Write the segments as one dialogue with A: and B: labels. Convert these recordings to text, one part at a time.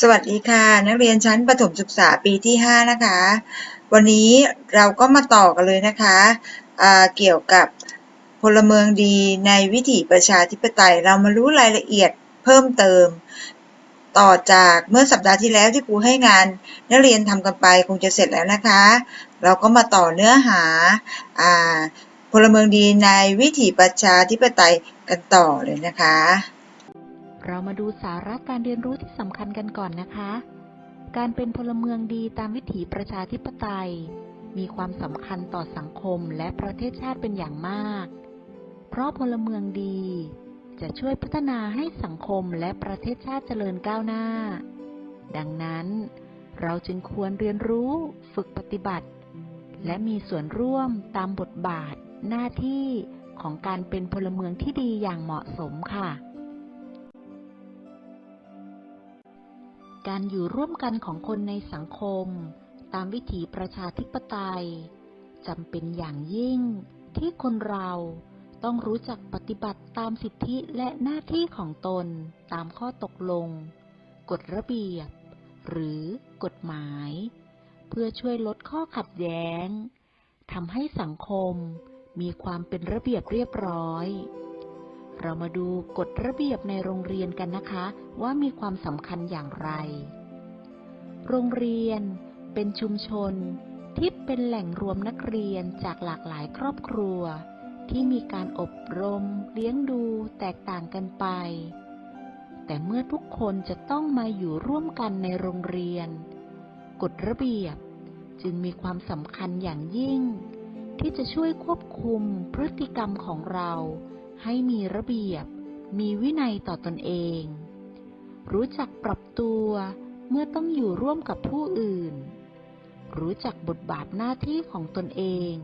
A: สวัสดีค่ะ นักเรียนชั้นประถมศึกษาปีที่ 5 นะคะ วันนี้เราก็มาต่อกันเลยนะคะอ่าเกี่ยวกับพลเมืองดีในวิถีประชาธิปไตย เรามารู้รายละเอียดเพิ่มเติม ต่อจากเมื่อสัปดาห์ที่แล้วที่ครูให้งาน นักเรียนทำกันไปคงจะเสร็จแล้วนะคะ เราก็มาต่อเนื้อหาอ่าพลเมืองดีในวิถีประชาธิปไตยกันต่อเลยนะคะ
B: เรามาดูสาระการเรียนรู้ที่สำคัญกันก่อนนะคะ การเป็นพลเมืองดีตามวิถีประชาธิปไตย มีความสำคัญต่อสังคมและประเทศชาติเป็นอย่างมาก เพราะพลเมืองดี จะช่วยพัฒนาให้สังคมและประเทศชาติเจริญก้าวหน้า ดังนั้น เราจึงควรเรียนรู้ ฝึกปฏิบัติ และมีส่วนร่วมตามบทบาท หน้าที่ของการเป็นพลเมืองที่ดีอย่างเหมาะสมค่ะ การอยู่ร่วมกันของคนในสังคม ตามวิถีประชาธิปไตยจำเป็นอย่างยิ่ง ที่คนเราต้องรู้จักปฏิบัติตามสิทธิและหน้าที่ของตนตามข้อตกลง กฎระเบียบ หรือกฎหมาย เพื่อช่วยลดข้อขัดแย้งทำให้สังคมมีความเป็นระเบียบเรียบร้อย เรามาดูกฎระเบียบในโรงเรียนกันนะคะ ว่ามีความสำคัญอย่างไร โรงเรียนเป็นชุมชนที่เป็นแหล่งรวมนักเรียนจากหลากหลายครอบครัว ที่มีการอบรม เลี้ยงดูแตกต่างกันไป แต่เมื่อทุกคนจะต้องมาอยู่ร่วมกันในโรงเรียน กฎระเบียบจึงมีความสำคัญอย่างยิ่ง ที่จะช่วยควบคุมพฤติกรรมของเรา ให้มีระเบียบ มีวินัยต่อตนเอง รู้จักปรับตัวเมื่อต้องอยู่ร่วมกับผู้อื่น รู้จักบทบาทหน้าที่ของตนเอง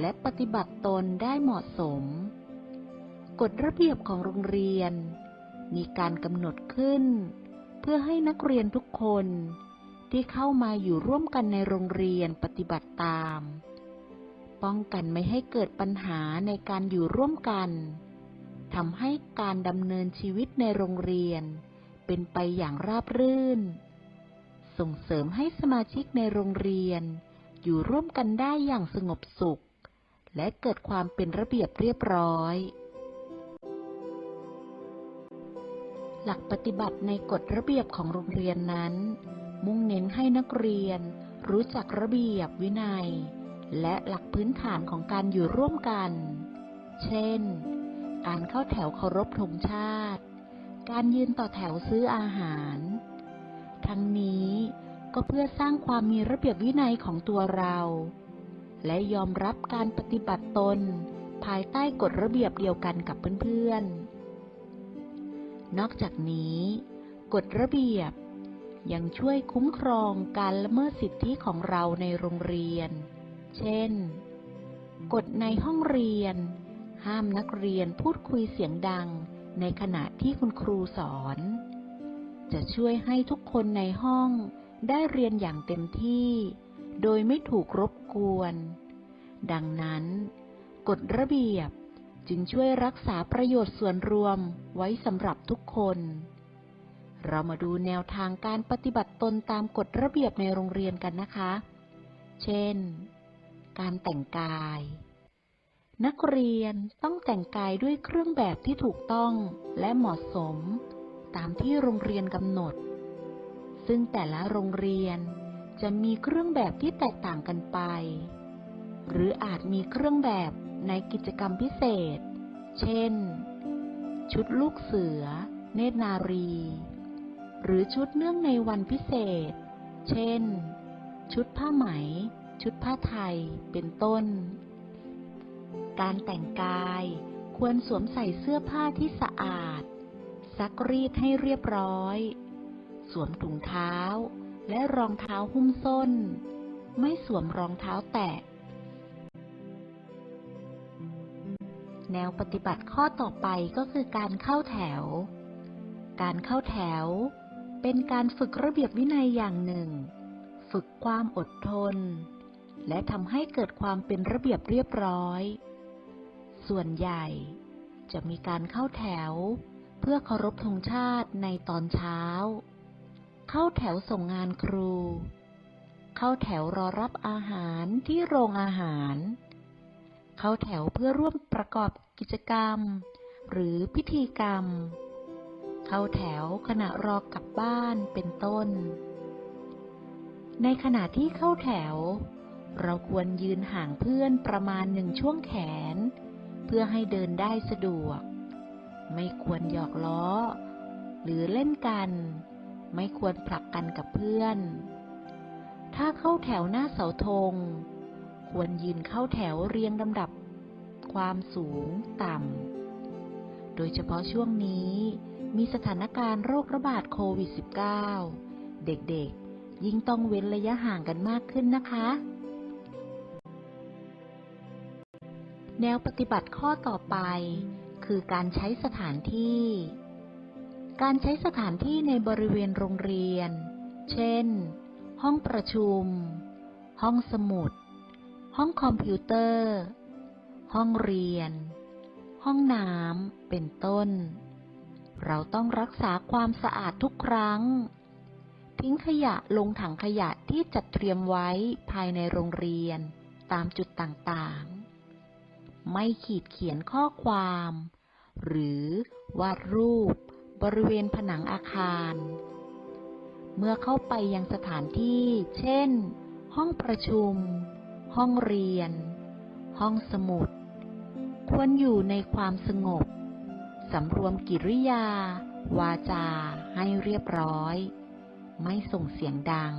B: และปฏิบัติตนได้เหมาะสม กฎระเบียบของโรงเรียน มีการกำหนดขึ้น เพื่อให้นักเรียนทุกคนที่เข้ามาอยู่ร่วมกันในโรงเรียนปฏิบัติตาม ป้องกันไม่ให้เกิดปัญหาในการอยู่ร่วมกันทำให้การดำเนินชีวิตในโรงเรียน เป็นไปอย่างราบรื่น ส่งเสริมให้สมาชิกในโรงเรียน อยู่ร่วมกันได้อย่างสงบสุข และเกิดความเป็นระเบียบเรียบร้อย หลักปฏิบัติในกฎระเบียบของโรงเรียนนั้น มุ่งเน้นให้นักเรียนรู้จักระเบียบวินัย และหลักพื้นฐานของการอยู่ร่วมกัน เช่น การเข้าแถวเคารพธงชาติ การยืนต่อแถวซื้ออาหาร ทั้งนี้ก็เพื่อสร้างความมีระเบียบวินัยของตัวเรา และยอมรับการปฏิบัติตนภายใต้กฎระเบียบเดียวกันกับเพื่อนๆ นอกจากนี้ กฎระเบียบยังช่วยคุ้มครองการละเมิดสิทธิของเราในโรงเรียน เช่น กฎในห้องเรียน ห้ามนักเรียนพูดคุยเสียงดังในขณะที่คุณครูสอน จะช่วยให้ทุกคนในห้องได้เรียนอย่างเต็มที่ โดยไม่ถูกรบกวน ดังนั้น กฎระเบียบจึงช่วยรักษาประโยชน์ส่วนรวมไว้สำหรับทุกคน เรามาดูแนวทางการปฏิบัติตนตามกฎระเบียบในโรงเรียนกันนะคะ เช่น การแต่งกาย นักเรียนต้องแต่งกายด้วยเครื่องแบบที่ถูกต้องและเหมาะสม ตามที่โรงเรียนกำหนด ซึ่งแต่ละโรงเรียนจะมีเครื่องแบบที่แตกต่างกันไป หรืออาจมีเครื่องแบบในกิจกรรมพิเศษ เช่น ชุดลูกเสือ เนตรนารี หรือชุดเนื่องในวันพิเศษ เช่น ชุดผ้าไหม ชุดผ้าไทย เป็นต้น การแต่งกายควรสวมใส่เสื้อผ้าที่สะอาด ซักรีดให้เรียบร้อย สวมถุงเท้า และรองเท้าหุ้มส้น ไม่สวมรองเท้าแตะ แนวปฏิบัติข้อต่อไปก็คือการเข้าแถว การเข้าแถว เป็นการฝึกระเบียบวินัยอย่างหนึ่ง ฝึกความอดทน และทำให้เกิดความเป็นระเบียบเรียบร้อย ส่วนใหญ่จะมีการเข้าแถว เพื่อเคารพธงชาติในตอนเช้า เข้าแถวส่งงานครู เข้าแถวรอรับอาหารที่โรงอาหาร เข้าแถวเพื่อร่วมประกอบกิจกรรม หรือพิธีกรรม เข้าแถวขณะรอกลับบ้านเป็นต้น ในขณะที่เข้าแถว เราควรยืนห่างเพื่อนประมาณหนึ่งช่วงแขน เพื่อให้เดินได้สะดวก ไม่ควรหยอกล้อ หรือเล่นกัน ไม่ควรผลักกันกับเพื่อน ถ้าเข้าแถวหน้าเสาธง ควรยืนเข้าแถวเรียงลำดับ ความสูงต่ำ โดยเฉพาะช่วงนี้มีสถานการณ์โรคระบาดโควิด -19 เด็กๆ ยิ่งต้องเว้นระยะห่างกันมากขึ้นนะคะ แนวปฏิบัติข้อต่อไป คือการใช้สถานที่ การใช้สถานที่ในบริเวณโรงเรียน เช่น ห้องประชุม ห้องสมุด ห้องคอมพิวเตอร์ ห้องเรียน ห้องน้ำ เป็นต้น เราต้องรักษาความสะอาดทุกครั้ง ทิ้งขยะลงถังขยะที่จัดเตรียมไว้ภายในโรงเรียนตามจุดต่างๆ ไม่ขีดเขียนข้อความ หรือวาดรูปบริเวณผนังอาคาร เมื่อเข้าไปยังสถานที่ เช่น ห้องประชุม ห้องเรียน ห้องสมุด ควรอยู่ในความสงบ สำรวมกิริยา วาจาให้เรียบร้อย ไม่ส่งเสียงดัง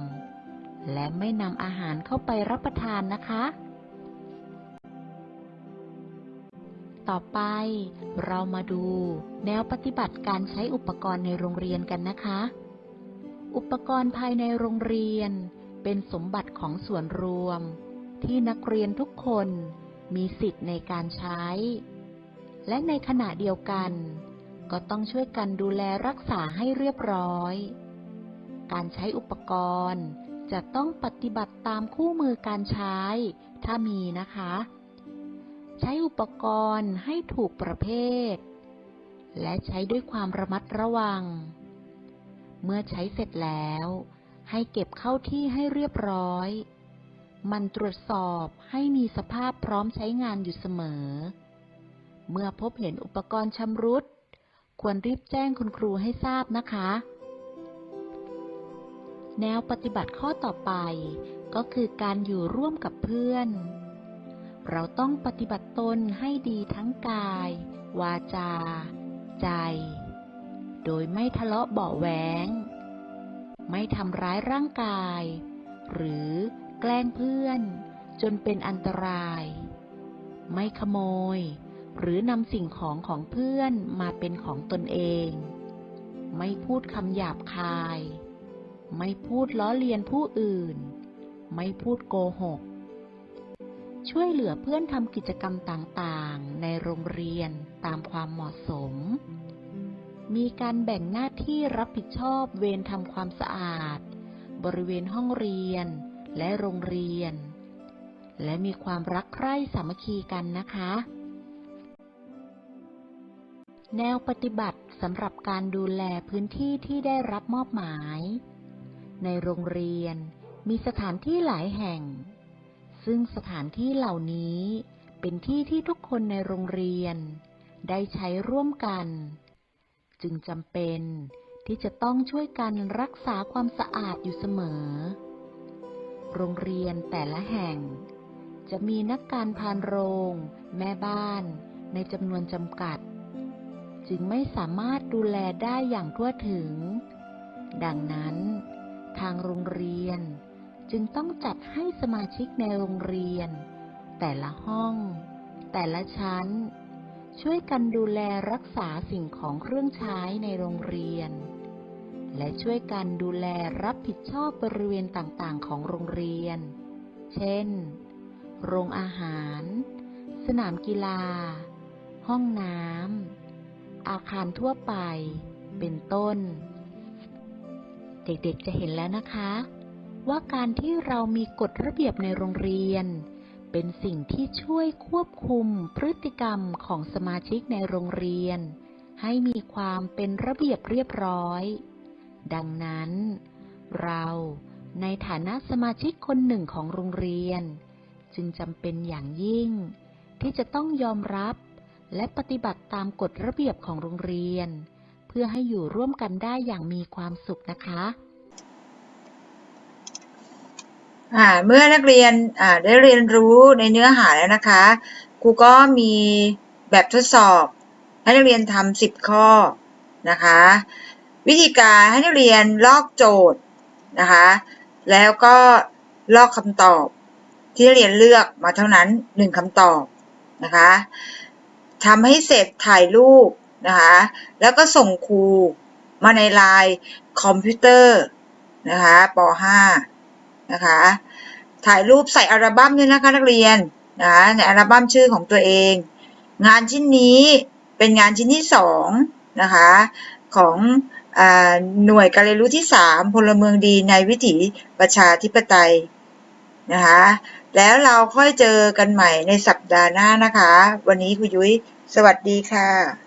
B: และไม่นำอาหารเข้าไปรับประทานนะคะ ต่อไป เรามาดู แนวปฏิบัติการใช้อุปกรณ์ในโรงเรียนกันนะคะ อุปกรณ์ภายในโรงเรียน เป็นสมบัติของส่วนรวม ที่นักเรียนทุกคนมีสิทธิ์ในการใช้ และในขณะเดียวกัน ก็ต้องช่วยกันดูแลรักษาให้เรียบร้อย การใช้อุปกรณ์จะต้องปฏิบัติตามคู่มือการใช้ ถ้ามีนะคะ ใช้อุปกรณ์ให้ถูกประเภท และใช้ด้วยความระมัดระวัง เมื่อใช้เสร็จแล้ว ให้เก็บเข้าที่ให้เรียบร้อย มันตรวจสอบให้มีสภาพพร้อมใช้งานอยู่เสมอ เมื่อพบเห็นอุปกรณ์ชำรุด ควรรีบแจ้งคุณครูให้ทราบนะคะ แนวปฏิบัติข้อต่อไปก็คือการอยู่ร่วมกับเพื่อน เราต้องปฏิบัติตนให้ดีทั้งกาย วาจา ใจ โดยไม่ทะเลาะเบาแหวง ไม่ทำร้ายร่างกาย หรือแกล้งเพื่อน จนเป็นอันตราย ไม่ขโมย หรือนำสิ่งของของเพื่อนมาเป็นของตนเอง ไม่พูดคำหยาบคาย ไม่พูดล้อเลียนผู้อื่น ไม่พูดโกหก ช่วยเหลือเพื่อนทำกิจกรรมต่างๆ ในโรงเรียนตามความเหมาะสม มีการแบ่งหน้าที่รับผิดชอบเวรทำความสะอาด บริเวณห้องเรียนและโรงเรียน และมีความรักใคร่สามัคคีกันนะคะ แนวปฏิบัติสำหรับการดูแลพื้นที่ที่ได้รับมอบหมาย ในโรงเรียนมีสถานที่หลายแห่ง ซึ่งสถานที่เหล่านี้เป็นที่ที่ทุกคนในโรงเรียน ได้ใช้ร่วมกัน จึงจำเป็นที่จะต้องช่วยกันรักษาความสะอาดอยู่เสมอ โรงเรียนแต่ละแห่ง จะมีนักการพานโรง แม่บ้าน ในจำนวนจำกัด จึงไม่สามารถดูแลได้อย่างทั่วถึง ดังนั้น ทางโรงเรียน จึงต้องจัดให้สมาชิกในโรงเรียน แต่ละห้อง แต่ละชั้น ช่วยกันดูแลรักษาสิ่งของเครื่องใช้ในโรงเรียน และช่วยกันดูแลรับผิดชอบบริเวณต่างๆ ของโรงเรียน เช่น โรงอาหาร สนามกีฬา ห้องน้ำ อาคารทั่วไป เป็นต้น เด็กๆจะเห็นแล้วนะคะ ว่าการที่เรามีกฎระเบียบในโรงเรียน เป็นสิ่งที่ช่วยควบคุมพฤติกรรมของสมาชิกในโรงเรียน ให้มีความเป็นระเบียบเรียบร้อย ดังนั้น เราในฐานะสมาชิกคนหนึ่งของโรงเรียน จึงจำเป็นอย่างยิ่ง ที่จะต้องยอมรับและปฏิบัติตามกฎระเบียบของโรงเรียน เพื่อให้อยู่ร่วมกันได้อย่างมีความสุขนะคะ
A: อ่าเมื่อนักเรียนอ่าได้เรียนรู้ในเนื้อหาแล้วนะคะครูก็มีแบบทดสอบ ให้นักเรียนทำสิบข้อนะคะ วิธีการให้นักเรียนลอกโจทย์นะคะ แล้วก็ลอกคำตอบ ที่นักเรียนเลือกมาเท่านั้นหนึ่งคำตอบนะคะทำให้เสร็จถ่ายรูปนะคะ แล้วก็ส่งครูมาในไลน์คอมพิวเตอร์นะคะป .5 นะคะ ถ่ายรูปใส่อัลบั้มด้วยนะคะนักเรียนนะในอัลบั้มชื่อของตัวเอง งานชิ้นนี้เป็นงานชิ้นที่สองนะคะของอหน่วยการเรียนรู้ที่สามพลเมืองดีในวิถีประชาธิปไตยนะคะแล้วเราค่อยเจอกันใหม่ในสัปดาห์หน้านะคะ วันนี้คุณยุ้ยสวัสดีค่ะ